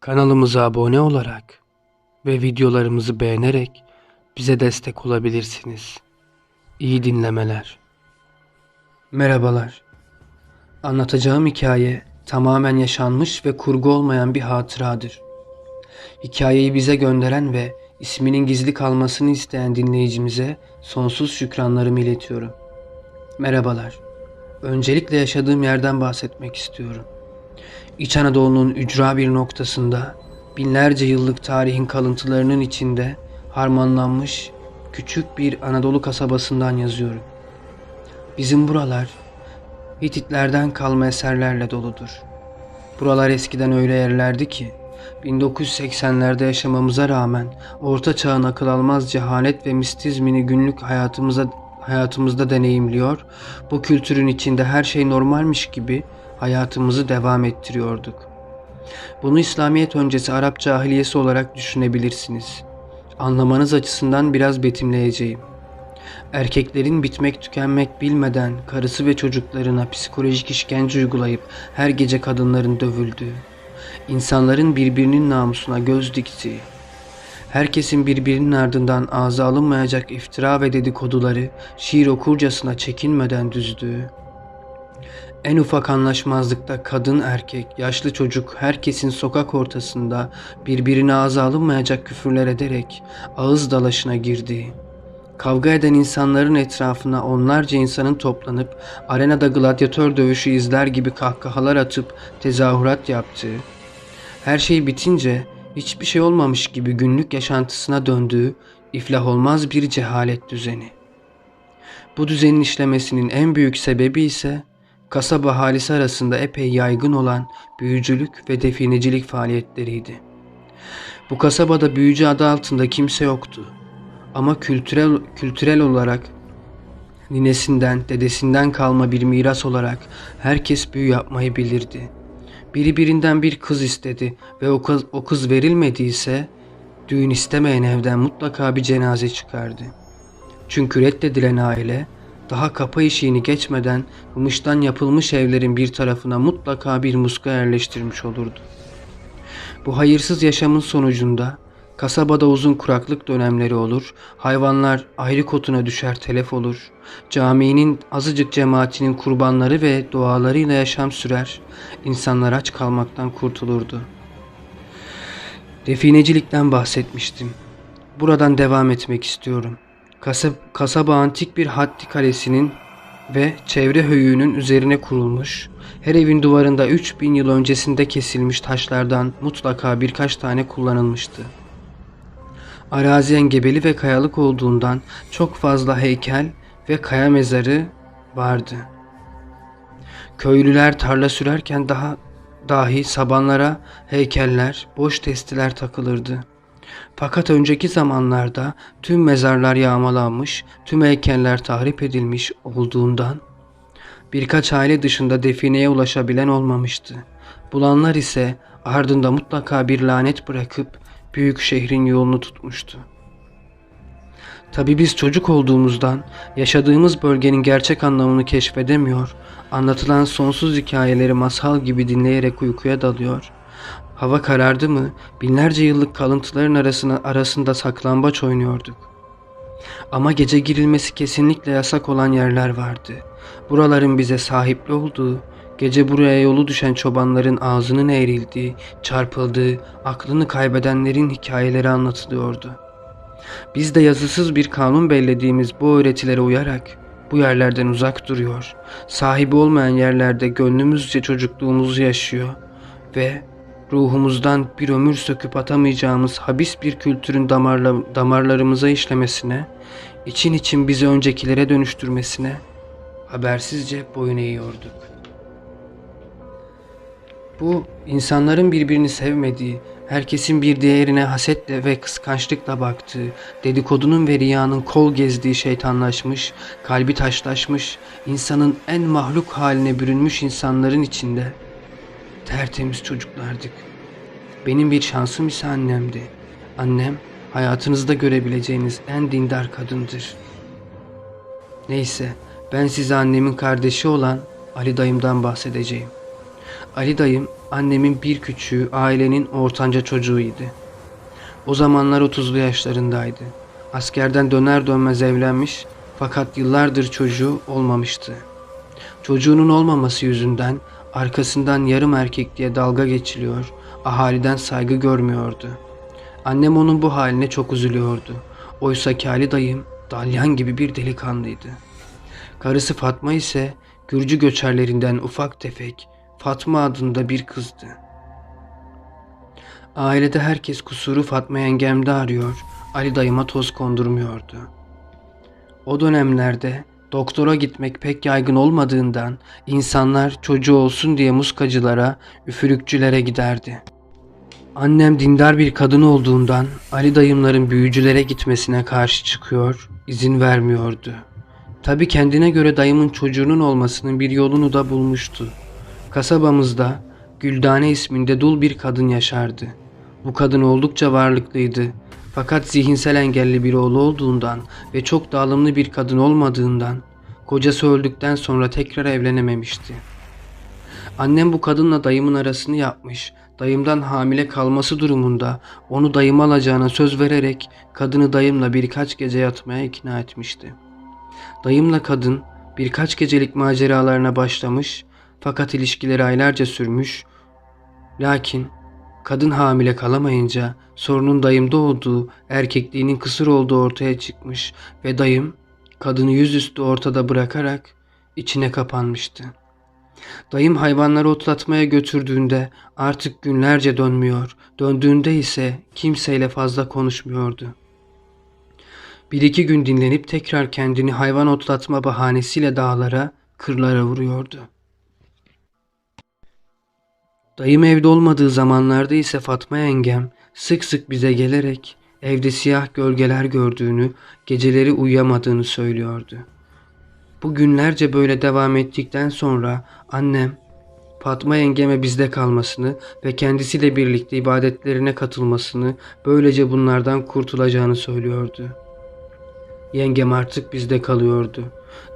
Kanalımıza abone olarak ve videolarımızı beğenerek bize destek olabilirsiniz. İyi dinlemeler. Merhabalar. Anlatacağım hikaye tamamen yaşanmış ve kurgu olmayan bir hatıradır. Hikayeyi bize gönderen ve isminin gizli kalmasını isteyen dinleyicimize sonsuz şükranlarımı iletiyorum. Merhabalar. Öncelikle yaşadığım yerden bahsetmek istiyorum. İç Anadolu'nun ücra bir noktasında binlerce yıllık tarihin kalıntılarının içinde harmanlanmış küçük bir Anadolu kasabasından yazıyorum. Bizim buralar Hititlerden kalma eserlerle doludur. Buralar eskiden öyle yerlerdi ki 1980'lerde yaşamamıza rağmen orta çağın akıl almaz cehalet ve mistizmini günlük hayatımıza hayatımızda deneyimliyor. Bu kültürün içinde her şey normalmiş gibi hayatımızı devam ettiriyorduk. Bunu İslamiyet öncesi Arap cahiliyesi olarak düşünebilirsiniz. Anlamanız açısından biraz betimleyeceğim. Erkeklerin bitmek tükenmek bilmeden karısı ve çocuklarına psikolojik işkence uygulayıp her gece kadınların dövüldüğü, insanların birbirinin namusuna göz diktiği, herkesin birbirinin ardından ağza alınmayacak iftira ve dedikoduları şiir okurcasına çekinmeden düzdüğü, en ufak anlaşmazlıkta kadın erkek, yaşlı çocuk herkesin sokak ortasında birbirine ağza alınmayacak küfürler ederek ağız dalaşına girdiği, kavga eden insanların etrafına onlarca insanın toplanıp arenada gladyatör dövüşü izler gibi kahkahalar atıp tezahürat yaptığı, her şey bitince hiçbir şey olmamış gibi günlük yaşantısına döndüğü iflah olmaz bir cehalet düzeni. Bu düzenin işlemesinin en büyük sebebi ise kasaba ahalisi arasında epey yaygın olan büyücülük ve definecilik faaliyetleriydi. Bu kasabada büyücü adı altında kimse yoktu. Ama kültürel kültürel olarak ninesinden, dedesinden kalma bir miras olarak herkes büyü yapmayı bilirdi. Biri birinden bir kız istedi ve o kız, o kız verilmediyse düğün istemeyen evden mutlaka bir cenaze çıkardı. Çünkü reddedilen aile daha kapı işiğini geçmeden kumıştan yapılmış evlerin bir tarafına mutlaka bir muska yerleştirmiş olurdu. Bu hayırsız yaşamın sonucunda kasabada uzun kuraklık dönemleri olur, hayvanlar ayrı kotuna düşer telef olur, caminin azıcık cemaatinin kurbanları ve dualarıyla yaşam sürer, insanlar aç kalmaktan kurtulurdu. Definecilikten bahsetmiştim. Buradan devam etmek istiyorum. Kasab kasaba antik bir haddi kalesinin ve çevre höyüğünün üzerine kurulmuş, her evin duvarında 3000 yıl öncesinde kesilmiş taşlardan mutlaka birkaç tane kullanılmıştı. Arazi engebeli ve kayalık olduğundan çok fazla heykel ve kaya mezarı vardı. Köylüler tarla sürerken daha dahi sabanlara heykeller, boş testiler takılırdı. Fakat önceki zamanlarda tüm mezarlar yağmalanmış, tüm heykeller tahrip edilmiş olduğundan birkaç aile dışında defineye ulaşabilen olmamıştı. Bulanlar ise ardında mutlaka bir lanet bırakıp büyük şehrin yolunu tutmuştu. Tabi biz çocuk olduğumuzdan yaşadığımız bölgenin gerçek anlamını keşfedemiyor, anlatılan sonsuz hikayeleri masal gibi dinleyerek uykuya dalıyor. Hava karardı mı binlerce yıllık kalıntıların arasına, arasında saklambaç oynuyorduk. Ama gece girilmesi kesinlikle yasak olan yerler vardı. Buraların bize sahipli olduğu, gece buraya yolu düşen çobanların ağzının eğrildiği, çarpıldığı, aklını kaybedenlerin hikayeleri anlatılıyordu. Biz de yazısız bir kanun bellediğimiz bu öğretilere uyarak bu yerlerden uzak duruyor, sahibi olmayan yerlerde gönlümüzce çocukluğumuzu yaşıyor ve ruhumuzdan bir ömür söküp atamayacağımız habis bir kültürün damarla, damarlarımıza işlemesine, için için bizi öncekilere dönüştürmesine habersizce boyun eğiyorduk. Bu insanların birbirini sevmediği, herkesin bir diğerine hasetle ve kıskançlıkla baktığı, dedikodunun ve riyanın kol gezdiği şeytanlaşmış, kalbi taşlaşmış, insanın en mahluk haline bürünmüş insanların içinde tertemiz çocuklardık. Benim bir şansım ise annemdi. Annem hayatınızda görebileceğiniz en dindar kadındır. Neyse ben size annemin kardeşi olan Ali dayımdan bahsedeceğim. Ali dayım annemin bir küçüğü ailenin ortanca çocuğuydu. O zamanlar 30'lu yaşlarındaydı. Askerden döner dönmez evlenmiş fakat yıllardır çocuğu olmamıştı. Çocuğunun olmaması yüzünden arkasından yarım erkek diye dalga geçiliyor, ahaliden saygı görmüyordu. Annem onun bu haline çok üzülüyordu. Oysa ki Ali dayım dalyan gibi bir delikanlıydı. Karısı Fatma ise Gürcü göçerlerinden ufak tefek Fatma adında bir kızdı. Ailede herkes kusuru Fatma yengemde arıyor, Ali dayıma toz kondurmuyordu. O dönemlerde doktora gitmek pek yaygın olmadığından insanlar çocuğu olsun diye muskacılara, üfürükçülere giderdi. Annem dindar bir kadın olduğundan Ali dayımların büyücülere gitmesine karşı çıkıyor, izin vermiyordu. Tabi kendine göre dayımın çocuğunun olmasının bir yolunu da bulmuştu. Kasabamızda Güldane isminde dul bir kadın yaşardı. Bu kadın oldukça varlıklıydı. Fakat zihinsel engelli bir oğlu olduğundan ve çok dağılımlı bir kadın olmadığından kocası öldükten sonra tekrar evlenememişti. Annem bu kadınla dayımın arasını yapmış. Dayımdan hamile kalması durumunda onu dayıma alacağına söz vererek kadını dayımla birkaç gece yatmaya ikna etmişti. Dayımla kadın birkaç gecelik maceralarına başlamış fakat ilişkileri aylarca sürmüş. Lakin kadın hamile kalamayınca sorunun dayımda olduğu, erkekliğinin kısır olduğu ortaya çıkmış ve dayım kadını yüzüstü ortada bırakarak içine kapanmıştı. Dayım hayvanları otlatmaya götürdüğünde artık günlerce dönmüyor, döndüğünde ise kimseyle fazla konuşmuyordu. Bir iki gün dinlenip tekrar kendini hayvan otlatma bahanesiyle dağlara, kırlara vuruyordu. Dayım evde olmadığı zamanlarda ise Fatma yengem sık sık bize gelerek evde siyah gölgeler gördüğünü, geceleri uyuyamadığını söylüyordu. Bu günlerce böyle devam ettikten sonra annem Fatma yengeme bizde kalmasını ve kendisiyle birlikte ibadetlerine katılmasını, böylece bunlardan kurtulacağını söylüyordu. Yengem artık bizde kalıyordu.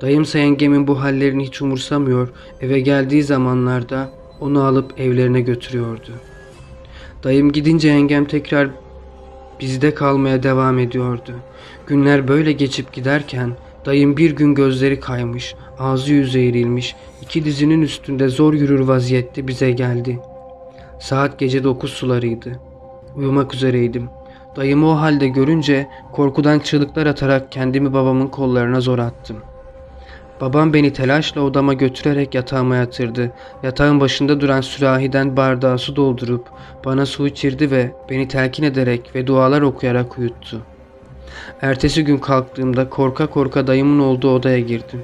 Dayımsa yengemin bu hallerini hiç umursamıyor, eve geldiği zamanlarda onu alıp evlerine götürüyordu. Dayım gidince yengem tekrar bizde kalmaya devam ediyordu. Günler böyle geçip giderken dayım bir gün gözleri kaymış, ağzı yüzü eğrilmiş, iki dizinin üstünde zor yürür vaziyette bize geldi. Saat gece dokuz sularıydı. Uyumak üzereydim. Dayımı o halde görünce korkudan çığlıklar atarak kendimi babamın kollarına zor attım. Babam beni telaşla odama götürerek yatağıma yatırdı. Yatağın başında duran sürahiden bardağı su doldurup bana su içirdi ve beni telkin ederek ve dualar okuyarak uyuttu. Ertesi gün kalktığımda korka korka dayımın olduğu odaya girdim.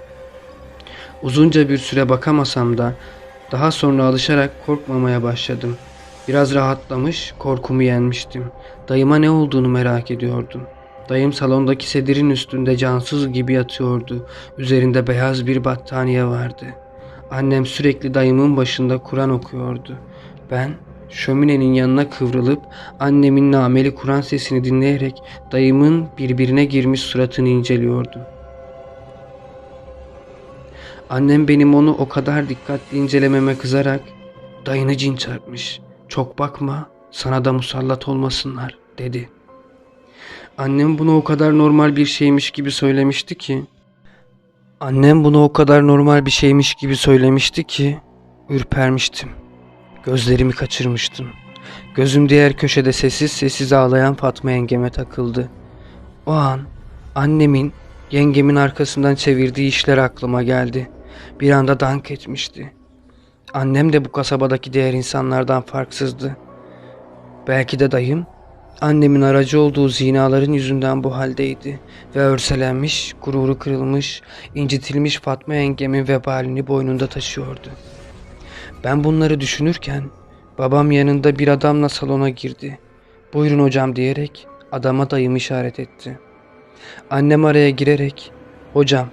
Uzunca bir süre bakamasam da daha sonra alışarak korkmamaya başladım. Biraz rahatlamış, korkumu yenmiştim. Dayıma ne olduğunu merak ediyordum. Dayım salondaki sedirin üstünde cansız gibi yatıyordu. Üzerinde beyaz bir battaniye vardı. Annem sürekli dayımın başında Kur'an okuyordu. Ben şöminenin yanına kıvrılıp annemin nameli Kur'an sesini dinleyerek dayımın birbirine girmiş suratını inceliyordum. Annem benim onu o kadar dikkatli incelememe kızarak dayını cin çarpmış. Çok bakma sana da musallat olmasınlar dedi. Annem bunu o kadar normal bir şeymiş gibi söylemişti ki Annem bunu o kadar normal bir şeymiş gibi söylemişti ki ürpermiştim. Gözlerimi kaçırmıştım. Gözüm diğer köşede sessiz sessiz ağlayan Fatma yengeme takıldı. O an annemin yengemin arkasından çevirdiği işler aklıma geldi. Bir anda dank etmişti. Annem de bu kasabadaki diğer insanlardan farksızdı. Belki de dayım annemin aracı olduğu zinaların yüzünden bu haldeydi ve örselenmiş, gururu kırılmış, incitilmiş Fatma yengemin vebalini boynunda taşıyordu. Ben bunları düşünürken babam yanında bir adamla salona girdi. Buyurun hocam diyerek adama dayım işaret etti. Annem araya girerek hocam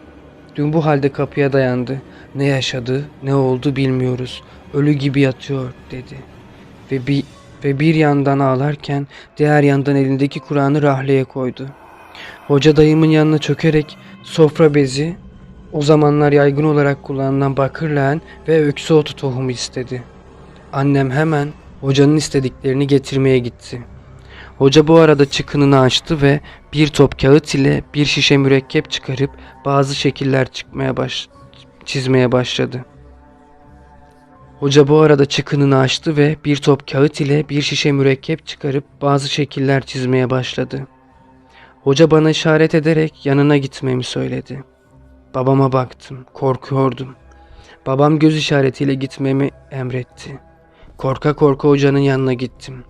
dün bu halde kapıya dayandı. Ne yaşadı ne oldu bilmiyoruz. Ölü gibi yatıyor dedi. Ve bir ve bir yandan ağlarken diğer yandan elindeki Kur'an'ı rahleye koydu. Hoca dayımın yanına çökerek sofra bezi, o zamanlar yaygın olarak kullanılan bakır leğen ve öksü otu tohumu istedi. Annem hemen hocanın istediklerini getirmeye gitti. Hoca bu arada çıkınını açtı ve bir top kağıt ile bir şişe mürekkep çıkarıp bazı şekiller çıkmaya baş çizmeye başladı. Hoca bu arada çıkınını açtı ve bir top kağıt ile bir şişe mürekkep çıkarıp bazı şekiller çizmeye başladı. Hoca bana işaret ederek yanına gitmemi söyledi. Babama baktım, korkuyordum. Babam göz işaretiyle gitmemi emretti. Korka korka hocanın yanına gittim.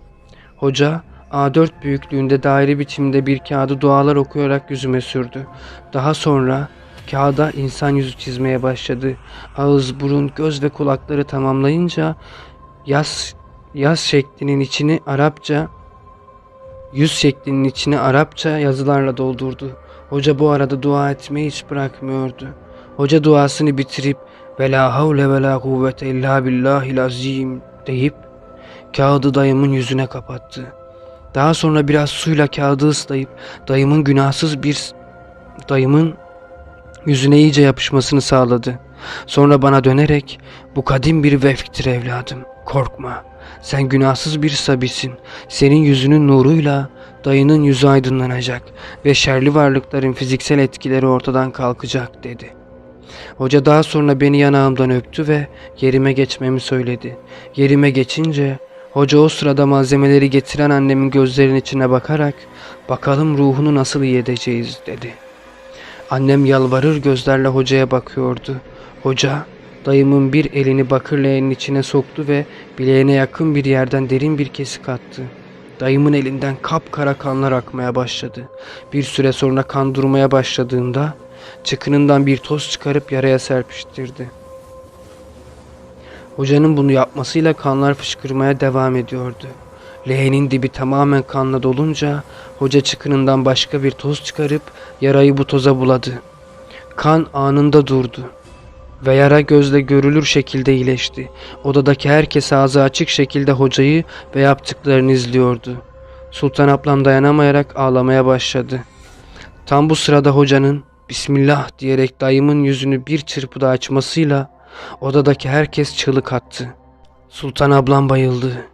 Hoca A4 büyüklüğünde daire biçimde bir kağıdı dualar okuyarak yüzüme sürdü. Daha sonra kağıda insan yüzü çizmeye başladı. Ağız, burun, göz ve kulakları tamamlayınca yaz yaz şeklinin içini Arapça yüz şeklinin içini Arapça yazılarla doldurdu. Hoca bu arada dua etmeyi hiç bırakmıyordu. Hoca duasını bitirip ve la havle ve la kuvvete illa billahil azim deyip kağıdı dayımın yüzüne kapattı. Daha sonra biraz suyla kağıdı ıslayıp dayımın günahsız bir dayımın yüzüne iyice yapışmasını sağladı. Sonra bana dönerek bu kadim bir vefktir evladım. Korkma. Sen günahsız bir sabisin. Senin yüzünün nuruyla dayının yüzü aydınlanacak ve şerli varlıkların fiziksel etkileri ortadan kalkacak dedi. Hoca daha sonra beni yanağımdan öptü ve yerime geçmemi söyledi. Yerime geçince hoca o sırada malzemeleri getiren annemin gözlerinin içine bakarak bakalım ruhunu nasıl iyi dedi. Annem yalvarır gözlerle hocaya bakıyordu. Hoca dayımın bir elini bakır leğenin içine soktu ve bileğine yakın bir yerden derin bir kesik attı. Dayımın elinden kapkara kanlar akmaya başladı. Bir süre sonra kan durmaya başladığında çıkınından bir toz çıkarıp yaraya serpiştirdi. Hocanın bunu yapmasıyla kanlar fışkırmaya devam ediyordu. Leğenin dibi tamamen kanla dolunca hoca çıkınından başka bir toz çıkarıp yarayı bu toza buladı. Kan anında durdu ve yara gözle görülür şekilde iyileşti. Odadaki herkes ağzı açık şekilde hocayı ve yaptıklarını izliyordu. Sultan ablam dayanamayarak ağlamaya başladı. Tam bu sırada hocanın Bismillah diyerek dayımın yüzünü bir çırpıda açmasıyla odadaki herkes çığlık attı. Sultan ablam bayıldı.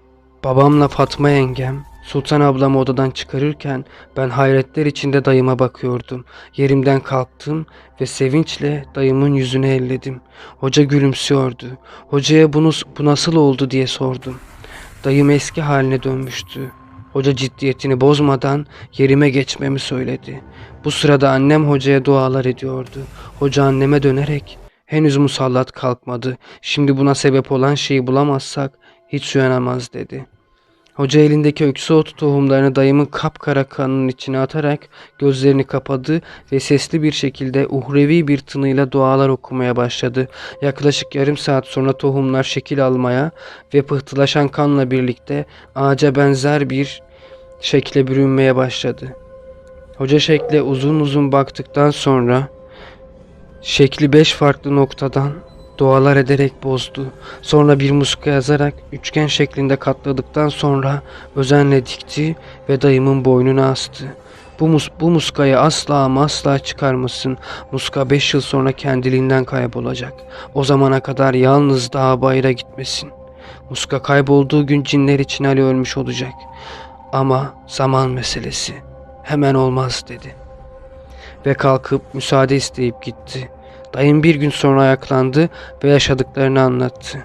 Babamla Fatma yengem Sultan ablamı odadan çıkarırken ben hayretler içinde dayıma bakıyordum. Yerimden kalktım ve sevinçle dayımın yüzünü elledim. Hoca gülümsüyordu. Hocaya bunu, bu nasıl oldu diye sordum. Dayım eski haline dönmüştü. Hoca ciddiyetini bozmadan yerime geçmemi söyledi. Bu sırada annem hocaya dualar ediyordu. Hoca anneme dönerek henüz musallat kalkmadı. Şimdi buna sebep olan şeyi bulamazsak hiç uyanamaz dedi. Hoca elindeki öksü otu tohumlarını dayımın kapkara kanının içine atarak gözlerini kapadı ve sesli bir şekilde uhrevi bir tınıyla dualar okumaya başladı. Yaklaşık yarım saat sonra tohumlar şekil almaya ve pıhtılaşan kanla birlikte ağaca benzer bir şekle bürünmeye başladı. Hoca şekle uzun uzun baktıktan sonra şekli beş farklı noktadan dualar ederek bozdu. Sonra bir muska yazarak üçgen şeklinde katladıktan sonra özenle dikti ve dayımın boynuna astı. Bu, mus bu muskayı asla ama asla çıkarmasın. Muska beş yıl sonra kendiliğinden kaybolacak. O zamana kadar yalnız dağa bayıra gitmesin. Muska kaybolduğu gün cinler için Ali ölmüş olacak. Ama zaman meselesi. Hemen olmaz dedi. Ve kalkıp müsaade isteyip gitti. Dayım bir gün sonra ayaklandı ve yaşadıklarını anlattı.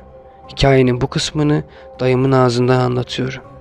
Hikayenin bu kısmını dayımın ağzından anlatıyorum.